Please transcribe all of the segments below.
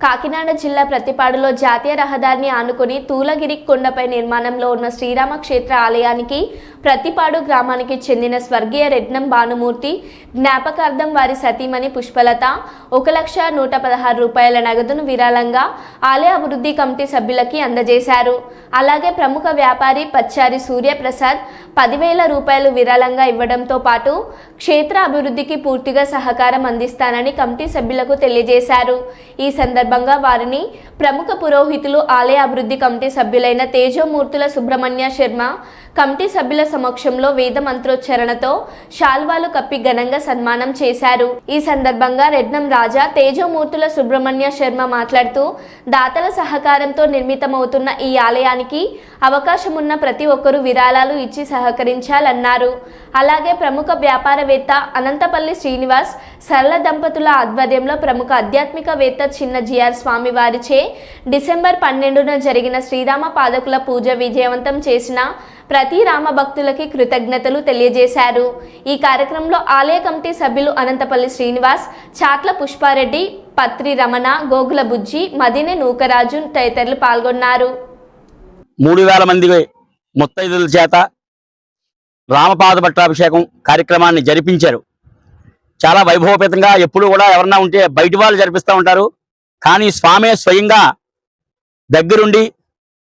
కాకినాడ జిల్లా ప్రతిపాడులో జాతీయ రహదారిని ఆనుకుని తూలగిరి కొండపై నిర్మాణంలో ఉన్న శ్రీరామ క్షేత్ర ఆలయానికి ప్రతిపాడు గ్రామానికి చెందిన స్వర్గీయ రెడ్నం భానుమూర్తి జ్ఞాపకార్థం వారి సతీమణి పుష్పలత ఒక లక్ష నూట పదహారు రూపాయల నగదును విరాళంగా ఆలయ అభివృద్ధి కమిటీ సభ్యులకి అందజేశారు. అలాగే ప్రముఖ వ్యాపారి పచ్చారి సూర్యప్రసాద్ పదివేల రూపాయలు విరాళంగా ఇవ్వడంతో పాటు క్షేత్ర అభివృద్ధికి పూర్తిగా సహకారం అందిస్తానని కమిటీ సభ్యులకు తెలియజేశారు. ఈ సందర్భంగా వారిని ప్రముఖ పురోహితులు ఆలయ అభివృద్ధి కమిటీ సభ్యులైన తేజోమూర్తుల సుబ్రహ్మణ్య శర్మ కమిటీ సభ్యుల సమక్షంలో వేద మంత్రోచ్చరణతో శాల్వాలు కప్పి ఘనంగా సన్మానం చేశారు. ఈ సందర్భంగా రెడ్నం రాజా తేజోమూర్తుల సుబ్రహ్మణ్య శర్మ మాట్లాడుతూ దాతల సహకారంతో నిర్మితమవుతున్న ఈ ఆలయానికి అవకాశం ఉన్న ప్రతి ఒక్కరూ విరాళాలు ఇచ్చి సహకరించాలన్నారు. అలాగే ప్రముఖ వ్యాపారవేత్త అనంతపల్లి శ్రీనివాస్ సరళ దంపతుల ఆధ్వర్యంలో ప్రముఖ ఆధ్యాత్మికవేత్త చిన్న జి. స్వామి వారిచే డిసెంబర్ పన్నెండున జరిగిన శ్రీరామ పాదకుల పూజ విజయవంతం చేసిన ప్రతి రామ భక్తులకి కృతజ్ఞతలు తెలియజేశారు. ఈ కార్యక్రమంలో ఆలయ కమిటీ సభ్యులు అనంతపల్లి శ్రీనివాస్ చాట్ల పుష్పారెడ్డి పత్రి రమణ గోగుల బుజ్జి మదినె నూకరాజు తదితరులు పాల్గొన్నారు. మూడు వేల మంది ముత్తైదుల చేత రామపాద పట్టాభిషేకం కార్యక్రమాన్ని జరిపించారు. చాలా వైభవపేతంగా ఎప్పుడు కూడా ఎవరన్నా ఉంటే బయటి వాళ్ళు జరిపిస్తూ ఉంటారు. కానీ స్వామే స్వయంగా దగ్గరుండి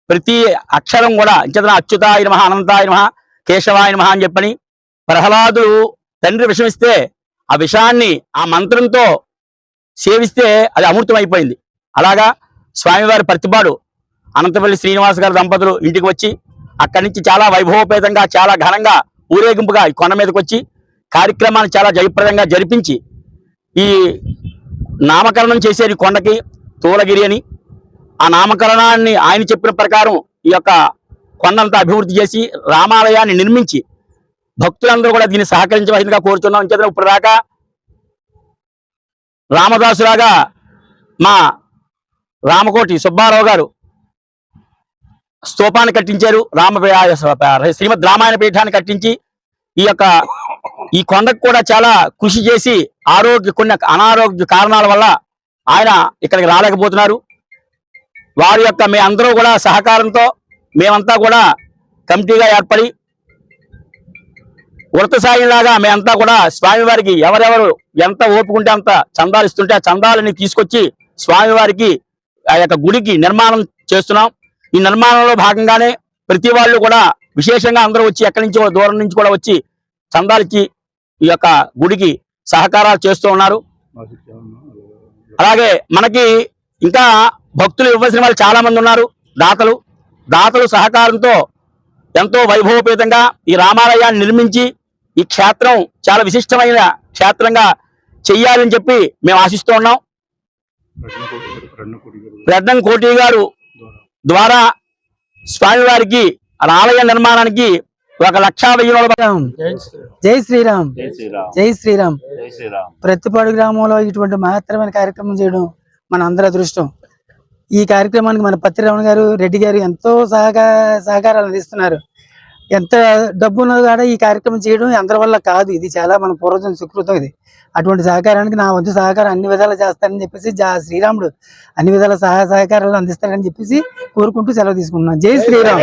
ప్రతి అక్షరం కూడా ఇంచేతన అచ్యుతాయ మహా అనంతాయ నమః కేశవాయ నమః అని చెప్పని ప్రహ్లాదుడు తండ్రి విషమిస్తే ఆ విషాన్ని ఆ మంత్రంతో సేవిస్తే అది అమృతమైపోయింది. అలాగా స్వామివారి ప్రతిపాడు అనంతపల్లి శ్రీనివాస్ గారి దంపతులు ఇంటికి వచ్చి అక్కడి నుంచి చాలా వైభవపేతంగా చాలా ఘనంగా ఊరేగింపుగా ఈ కొండ మీదకి వచ్చి కార్యక్రమాన్ని చాలా జయప్రదంగా జరిపించి ఈ నామకరణం చేసేది కొండకి తూలగిరి అని. ఆ నామకరణాన్ని ఆయన చెప్పిన ప్రకారం ఈ యొక్క కొండంతా అభివృద్ధి చేసి రామాలయాన్ని నిర్మించి భక్తులందరూ కూడా దీన్ని సహకరించవలసిందిగా కోరుతున్నాం చేత ఇప్పుడు దాకా రామదాసులాగా మా రామకోటి సుబ్బారావు గారు స్తూపాన్ని కట్టించారు. రామ శ్రీమద్ రామాయణ పీఠాన్ని కట్టించి ఈ యొక్క ఈ కొండకు కూడా చాలా కృషి చేసి ఆరోగ్య కొన్ని అనారోగ్య కారణాల వల్ల ఆయన ఇక్కడికి రాలేకపోతున్నారు. వారి యొక్క మీ అందరూ కూడా సహకారంతో మేమంతా కూడా కమిటీగా ఏర్పడి వృత సాయిలాగా మేమంతా కూడా స్వామివారికి ఎవరెవరు ఎంత ఓపుకుంటే అంత చందాలు ఇస్తుంటే ఆ చందాలని తీసుకొచ్చి స్వామివారికి ఆ యొక్క గుడికి నిర్మాణం చేస్తున్నాం. ఈ నిర్మాణంలో భాగంగానే ప్రతి వాళ్ళు కూడా విశేషంగా అందరూ వచ్చి ఎక్కడి నుంచి దూరం నుంచి కూడా వచ్చి చందాలిచ్చి ఈ యొక్క గుడికి సహకారాలు చేస్తూ ఉన్నారు. అలాగే మనకి ఇంకా భక్తులు ఇవ్వాల్సిన వాళ్ళు చాలా మంది ఉన్నారు. దాతలు. దాతలు సహకారంతో ఎంతో వైభవపేతంగా ఈ రామాలయాన్ని నిర్మించి ఈ క్షేత్రం చాలా విశిష్టమైన క్షేత్రంగా చెయ్యాలని చెప్పి మేము ఆశిస్తూ ఉన్నాం. రెడ్డం కోటి గారు ద్వారా స్వామివారికి ఆలయ నిర్మాణానికి ఒక లక్ష వెయ్యి రూపాయలు జై శ్రీరామ్. జై శ్రీరామ్. జై శ్రీరామ్. జై శ్రీరామ్. ప్రతిపాడు గ్రామంలో ఇటువంటి మహత్తరమైన కార్యక్రమం చేయడం మన అందరి అదృష్టం. ఈ కార్యక్రమానికి మన పత్రిరమణ గారు రెడ్డి గారు ఎంతో సహకార సహకారాలు అందిస్తున్నారు. ఎంత డబ్బు ఉన్నది కూడా ఈ కార్యక్రమం చేయడం అందరి వల్ల కాదు. ఇది చాలా మన పూర్వజన సుకృతం ఇది. అటువంటి సహకారానికి నా వంతు సహకారం అన్ని విధాలు చేస్తానని చెప్పేసి జా- శ్రీరాముడు అన్ని విధాల సహాయ సహకారాలు అందిస్తారని చెప్పేసి కోరుకుంటూ సెలవు తీసుకుంటున్నాను. జై శ్రీరామ్.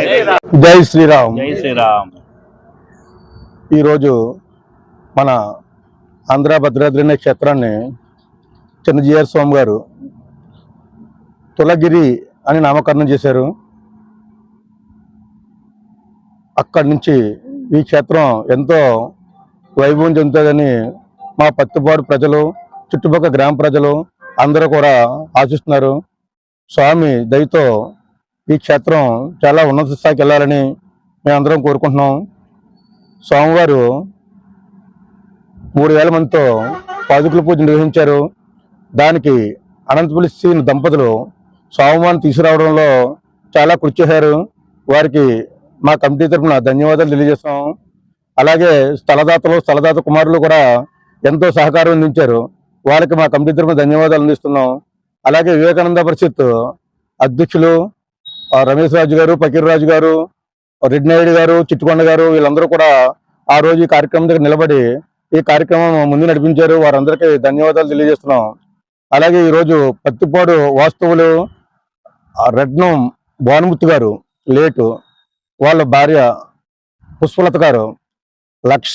జై శ్రీరామ్. జై శ్రీరామ్. ఈరోజు మన ఆంధ్ర భద్రాద్రి అనే క్షేత్రాన్ని చిన్నజీఆర్ స్వామి గారు తులగిరి అని నామకరణం చేశారు. అక్కడి నుంచి ఈ క్షేత్రం ఎంతో వైభవం చెందుతుందని మా పత్తిపాడు ప్రజలు చుట్టుపక్కల గ్రామ ప్రజలు అందరూ కూడా ఆశిస్తున్నారు. స్వామి దయతో ఈ క్షేత్రం చాలా ఉన్నత స్థాయికి వెళ్ళాలని మేమందరం కోరుకుంటున్నాం. స్వామివారు మూడు వేల మందితో పాదుకుల పూజ నిర్వహించారు. దానికి అనంతపులి శ్రీ దంపతులు స్వామివారిని తీసుకురావడంలో చాలా కృషి చేశారు. వారికి మా కమిటీ తరఫున ధన్యవాదాలు తెలియజేస్తాం అలాగే స్థలదాతలు స్థలదాత కుమారులు కూడా ఎంతో సహకారం అందించారు. వారికి మా కమిటీ తరఫున ధన్యవాదాలు అందిస్తున్నాం. అలాగే వివేకానంద పరిషత్ అధ్యక్షులు రమేష్ రాజు గారు ఫకీర్ రాజు గారు రెడ్డినాయుడు గారు చిట్టుకొండ గారు వీళ్ళందరూ కూడా ఆ రోజు ఈ కార్యక్రమం దగ్గర నిలబడి ఈ కార్యక్రమం ముందు నడిపించారు. వారందరికీ ధన్యవాదాలు తెలియజేస్తున్నాం. అలాగే ఈరోజు పత్తిపాడు వాస్తవులు రత్నం భానుమూర్తి గారు లేటు వాళ్ళ భార్య పుష్పలత గారు లక్ష